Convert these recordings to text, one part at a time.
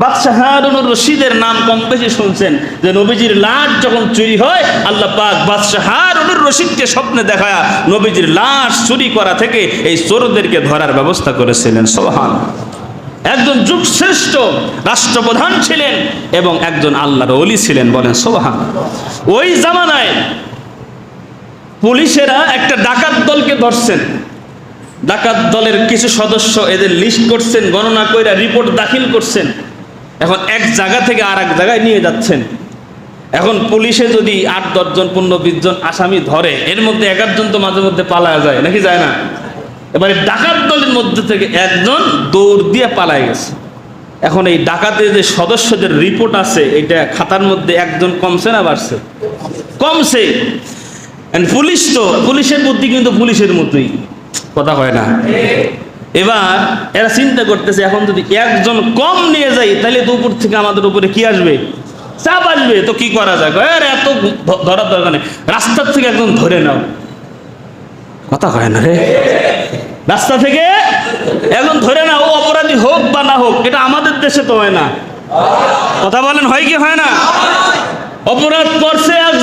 বাদশাহ হারুনুর রশিদের নাম কম বেশি শুনছেন। যে নবীজির লাশ যখন চুরি হয়, আল্লাহ পাক বাদশাহ হারুনুর রশিদকে স্বপ্নে দেখায় নবীজির লাশ চুরি করা থেকে এই চোরদেরকে ধরার ব্যবস্থা করেছিলেন। সোহান একজন যুগ শ্রেষ্ঠ রাষ্ট্রপ্রধান ছিলেন এবং একজন আল্লাহর অলি ছিলেন বলেন সোহান ওই জামানায় পুলিশেরা একটা ডাকাত দলকে ধরছেন। ডাকাত দলের কিছু সদস্য এদের লিস্ট করছেন, গণনা কইরা রিপোর্ট দাখিল করছেন। এখন এক জায়গা থেকে আর এক জায়গায় নিয়ে যাচ্ছেন। এখন পুলিশে যদি আট দশজন পনেরো, বিশ জন আসামি ধরে, এর মধ্যে এক একজন তো মাঝে মধ্যে পালায়া যায়, নাকি যায় না? এবারে ডাকাত দলের মধ্যে থেকে একজন দৌড় দিয়ে পালায় গেছে। এখন এই ডাকাতের যে সদস্যদের রিপোর্ট আছে এটা খাতার মধ্যে একজন কমছে না বাড়ছে? কমছে। পুলিশ তো, পুলিশের বুদ্ধি কিন্তু পুলিশের মতোই। কথা হয় না। এবার এরা চিন্তা করতেছে এখন যদি একজন কম নিয়ে যাই তাহলে তো উপর থেকে আমাদের উপরে কি আসবে? চাপ আসবে। তো কি করা যায় কয়, আরে এত ধরার দরকার নেই। রাস্তার থেকে একদম ধরে নাও। কথা হয় না রে? রাস্তা থেকে একদম ধরে নাও অপরাধী হোক বা না হোক এটা আমাদের দেশে তো হয় না। কথা বলেন হয় কি হয় না? অপরাধ করছে একজন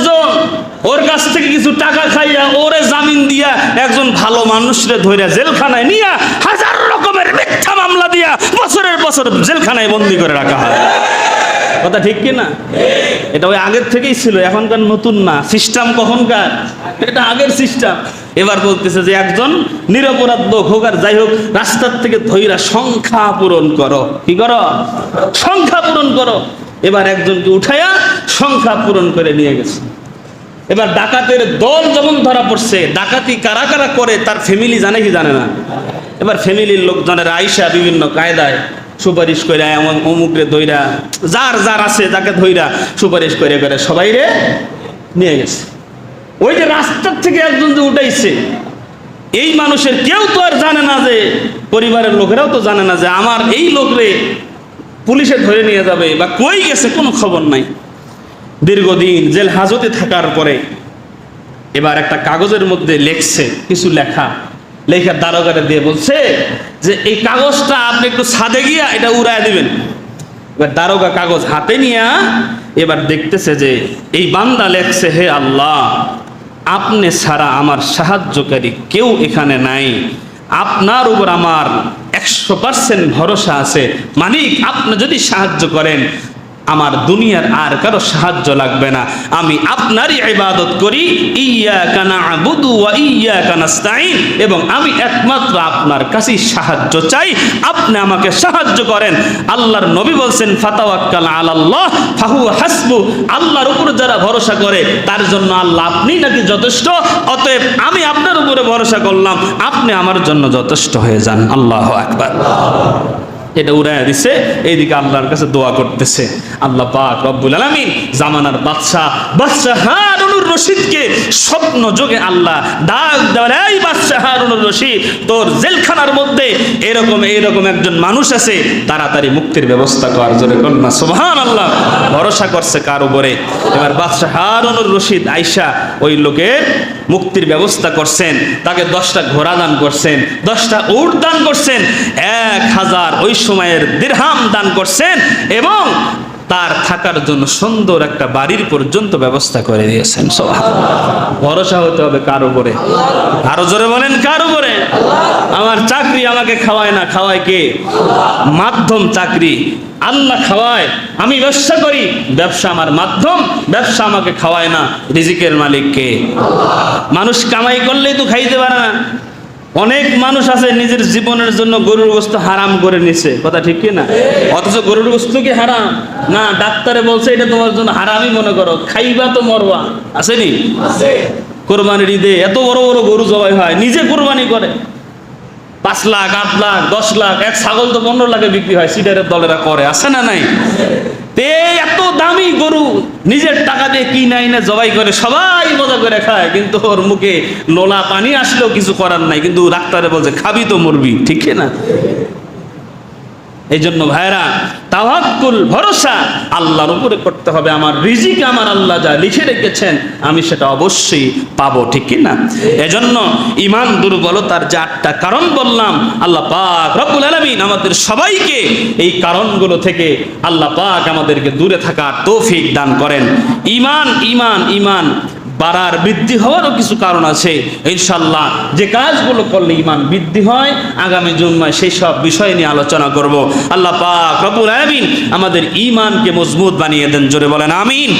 ওর কাছ থেকে কিছু টাকা খাইয়া ওরে জামিন দিয়া একজন ভালো মানুষরে ধইরা জেলখানায় নিয়া হাজার রকমের মিথ্যা মামলা দিয়া বছরের বছর জেলখানায় বন্দি করে রাখা হয়। কথা ঠিক কি না? এটা ওই আগের থেকেই ছিল, এখনকার নতুন না। সিস্টেম কখনকার? এটা আগের সিস্টেম। এবার বলতেছে যে একজন নিরপরাধ লোক হোক আর যাই হোক, রাস্তার থেকে ধইরা সংখ্যা পূরণ করো। কি করো? সংখ্যা পূরণ করো। এবার একজনকে উঠাইয়া সংখ্যা পূরণ করে নিয়ে গেছে। এবার ডাকাতের দল যখন ধরা পড়ছে, ডাকাতি কারা কারা করে তার ফ্যামিলি জানে কি জানে না। এবার ফ্যামিলির লোকজনের আইসা বিভিন্ন কায়দায় সুপারিশ করে এমন অমুকরে ধইরা, যার যার আছে যাকে ধইরা সুপারিশ করে করে সবাই রে নিয়ে গেছে। ওই যে রাস্তার থেকে একজন যে উঠাইছে, এই মানুষের কেউ তো আর জানে না যে, পরিবারের লোকেরাও তো জানে না যে, আমার এই লোকরে পুলিশে ধরে নিয়ে যাবে বা কই গেছে কোনো খবর নাই। দীর্ঘদিন জেল হাজতে থাকার পরে এবার একটা কাগজের মধ্যে লেখছে কিছু লেখা। লেখা দারোগারে দিয়ে বলছে যে, এই কাগজটা আপনি একটু ছাদে গিয়া এটা উড়ায় দিবেন। এবার দারোগা কাগজ হাতে নিয়া এবার দেখতেছে যে, এই বান্দা লেখছে, হে আল্লাহ, আপনি ছাড়া আমার সাহায্যকারী কেউ এখানে নাই। আপনার উপর আমার একশো পার্সেন্ট ভরসা আছে। মালিক, আপনি যদি সাহায্য করেন আমার দুনিয়ার আর কারও সাহায্য লাগবে না। আমি আপনারই ইবাদত করি ইয়া কানা আবুদু ওয়া ইয়া কানাস্তাইন এবং আমি একমাত্র আপনার কাছেই সাহায্য চাই। আপনি আমাকে সাহায্য করেন। আল্লাহর নবী বলছেন, ফাতাওয়াক্কাল আলাল্লাহ ফাহু হাসবু। আল্লাহর উপর যারা ভরসা করে, তার জন্য আল্লাহ আপনি নাকি যথেষ্ট। অতএব আমি আপনার উপরে ভরসা করলাম, আপনি আমার জন্য যথেষ্ট হয়ে যান। আল্লাহ আকবার। এটা উড়াইয়া দিছে, এইদিকে আল্লাহর কাছে দোয়া করতেছে। আল্লাহ পাক রব্বুল আলামিন জামানার বাদশা বাদশা হারুনুর রশিদকে স্বপ্ন যোগে আল্লাহ ডাক দেওয়ার, এই বাদশা হারুনুর রশিদ, তোর জেলখানার মধ্যে এরকম এরকম একজন মানুষ আছে, তাড়াতাড়ি মুক্তির ব্যবস্থা কর। জোরে কন্যা সুবহান আল্লাহ ভরসা করছে কার উপরে? এবার বাদশা হারুনুর রশিদ আইসা ওই লোকের মুক্তির ব্যবস্থা করছেন, তাকে দশটা ঘোড়া দান করছেন, দশটা উট দান করছেন, এক হাজার ওই সময়ের দিরহাম দান করছেন এবং তার থাকার জন্য সুন্দর একটা বাড়ির পর্যন্ত ব্যবস্থা করে দিয়েছেন ভরসা হতে হবে কার উপরে? আরও জোরে বলেন, কার উপরে? আমার চাকরি আমাকে খাওয়ায় না, খাওয়ায় কে? মাধ্যম চাকরি আল্লাহ খাওয়ায়, আমি ব্যবসা করি, ব্যবসা আমার মাধ্যম, ব্যবসা আমাকে খাওয়ায় না, রিজিকের মালিক কে? মানুষ কামাই করলেই তো খাইতে পারে না। অনেক মানুষ আছে নিজের জীবনের জন্য গরুর গোস্ত হারাম করে নিছে। কথা ঠিক কি না? অথচ গরুর গোস্ত কি হারাম? না ডাক্তারে বলছে এটা তোমার জন্য হারামই মনে করো। খাইবা তো মরবা। আসেনি কোরবানির ঈদে এত বড় বড় গরু জবাই হয় নিজে কোরবানি করে। পাঁচ লাখ আট লাখ দশ লাখ এক ছাগল তো পনেরো লাখে বিক্রি হয় সিটারের দলেরা করে। আছে না নাই? এত দামি গরু নিজের টাকা দিয়ে কি নাই না জবাই করে, সবাই মজা করে খায়, কিন্তু ওর মুখে লোলা পানি আসলেও কিছু করার নাই, কিন্তু ডাক্তারে বলছে, খাবি তো মরবি ঠিক না? এই জন্য ভাইরা তাওয়াক্কাল, ভরসা, আল্লাহর উপরে করতে হবে। আমার রিজিক আমার আল্লাহ যা লিখে রেখেছেন, আমি সেটা অবশ্যই পাবো, ঠিক কি না? এজন্য ইমান দুর্বলতার যে আটটা কারণ বললাম, আল্লাহ পাক রব্বুল আলামিন আমাদের সবাইকে এই কারণগুলো থেকে আল্লাহ পাক আমাদেরকে দূরে থাকার তৌফিক দান করেন। ইমান ইমান ইমান বাড়ার বৃদ্ধি হওয়ারও কিছু কারণ আছে ইনশাল্লাহ যে কাজগুলো করলে ইমান বৃদ্ধি হয়, আগামী জুম্মায় সেই সব বিষয় নিয়ে আলোচনা করব। আল্লাহ পাক রব্বুল আলামিন আমাদের ইমানকে মজবুত বানিয়ে দেন, জোরে বলেন, আমিন।